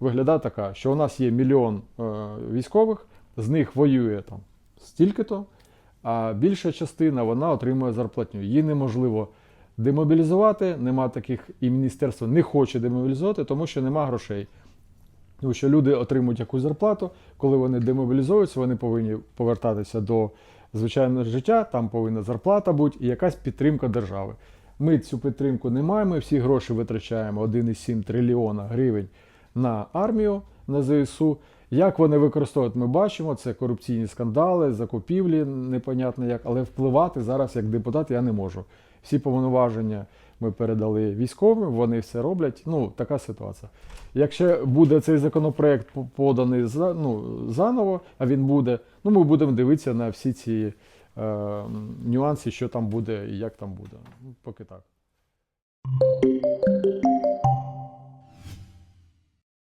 виглядає така, що у нас є мільйон е, військових, з них воює там стільки-то, а більша частина вона отримує зарплатню. Її неможливо демобілізувати, нема таких, і міністерство не хоче демобілізувати, тому що нема грошей. Тому що люди отримують якусь зарплату, коли вони демобілізуються, вони повинні повертатися до звичайного життя, там повинна зарплата бути і якась підтримка держави. Ми цю підтримку не маємо, всі гроші витрачаємо 1,7 трильйона гривень на армію, на ЗСУ. Як вони використовують, ми бачимо, це корупційні скандали, закупівлі, непонятно як, але впливати зараз як депутат я не можу. Всі повноваження ми передали військовим, вони все роблять. Ну, така ситуація. Якщо буде цей законопроект поданий ну, заново, а він буде, ну ми будемо дивитися на всі ці е, нюанси, що там буде і як там буде. Ну, Поки так.